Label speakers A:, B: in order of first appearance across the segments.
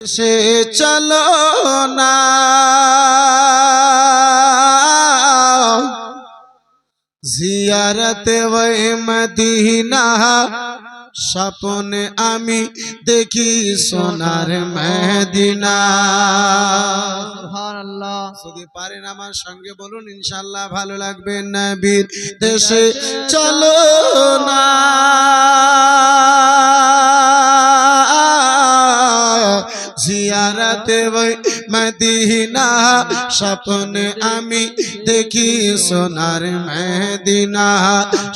A: সে চলো না। জিয়ারতে ওই মদিনা স্বপনে আমি দেখি সোনার মদিনা। যদি পারেন আমার সঙ্গে বলুন ইনশাল্লাহ ভালো লাগবে নবীর দেশে। চলো না। জিয়ারাতে ওই মদিনা, স্বপ্নে আমি দেখি সোনার মদিনা,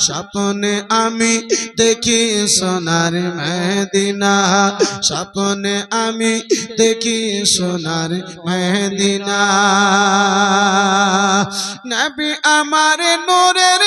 A: স্বপ্নে আমি দেখি সোনার মদিনা, স্বপ্নে আমি দেখি সোনার মদিনা। নবী আমার নূরের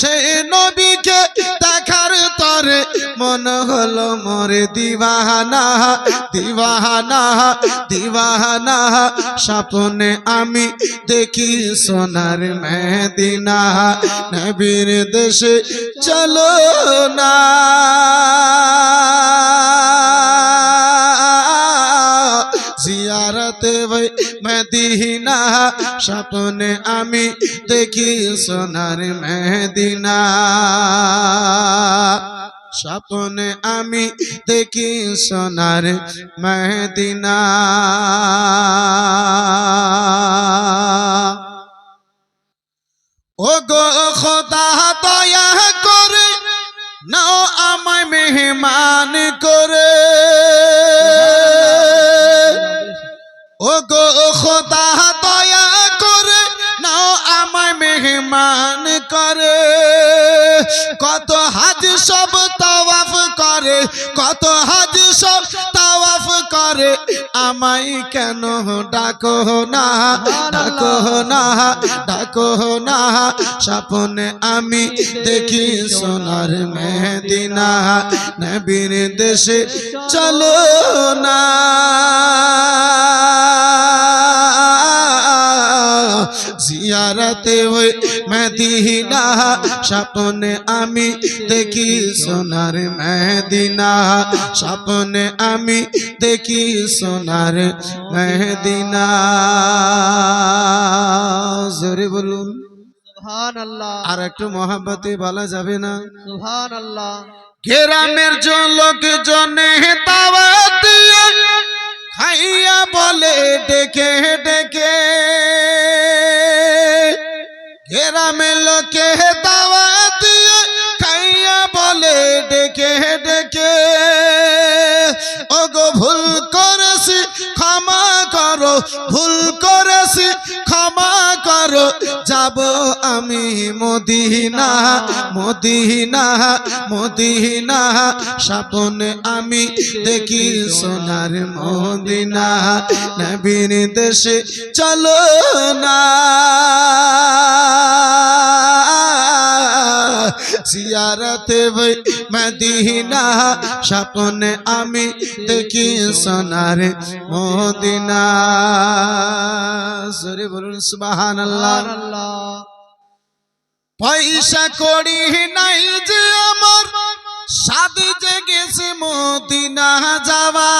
A: সেই নবীকে দেখার তরে মন হলো মোরে দিবাহানা দিবাহানা দিবাহানা স্বপ্নে আমি দেখি সোনার মেদিনা নবীর দেশে চলো না। জিয়ারতে ওই মদিনা স্বপ্নে আমি দেখি সোনার মেদিনা স্বপ্নে আমি দেখি সোনার মেদিনা ও গো খোদা দয়া করে নাও আমায় মেহমান করে কত হাজ সব তাওয়াফ করে। আমায় কেন ডাকো না? ডাকো না? ডাকো না? স্বপ্নে আমি দেখি সোনার মেদিনা নবীর দেশে চলো না। জিয়ারতে ওই মদিনা স্বপ্নে আমি দেখি সোনার মদিনা স্বপ্নে আমি দেখি সোনার মদিনা। জোরে বলুন। আর একটু মহাব্বতে বলা যাবে না?
B: সুবহানাল্লাহ।
A: গ্রামের লোক জনে দিয়ে খাইয়া বলে ডেকে ডেকে গ্রামের লোকে তাওয়া দিয়ে খাইয়া বলে, ডেকে ডেকে। ওগো, ভুল করেছি, ক্ষমা করো, ভুল করেছি করো যাব আমি মদিনা মদিনা মদিনা। স্বপ্নে আমি দেখি সোনার মদিনা, নবীর দেশে চলো না। জিয়ারতে বই মদিনা, স্বপ্নে আমি দেখি সোনার মদিনা। বলুন সুবাহান পয়সা করি নাই যে আমার সাদি জেগেছে মদিনা যাওয়া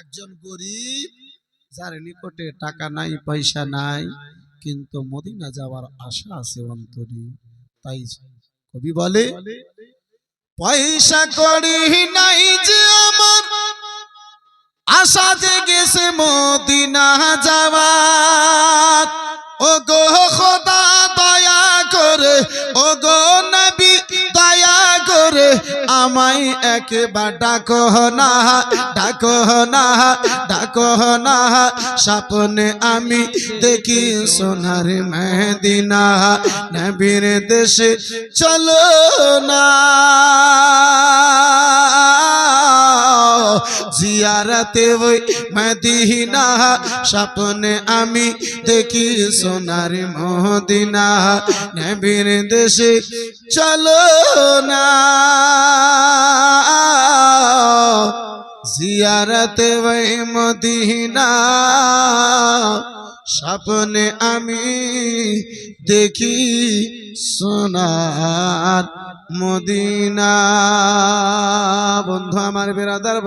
A: একজন গরিব, যার নিকটে টাকা নাই, পয়সা নাই, কিন্তু মদিনা যাওয়ার আশা আছে অন্তরে। তাই কবি বলে পয়সা করি নাই যে আমার। আশা জেগেছে মদিনা যাওয়ার আমায় একবার ডাকো না ডাকো না ডাকো না। স্বপ্নে আমি দেখি সোনার মেদিনা নবীর দেশে চলো না। জিয়ারতে ওই মদিনা, স্বপ্নে আমি দেখি সোনার মদিনা। নবীর দেশে চলো না। জিয়ারতে ওই মদিনা, স্বপ্নে আমি দেখি সোনার মদিনা। বন্ধু আমার বেরাদার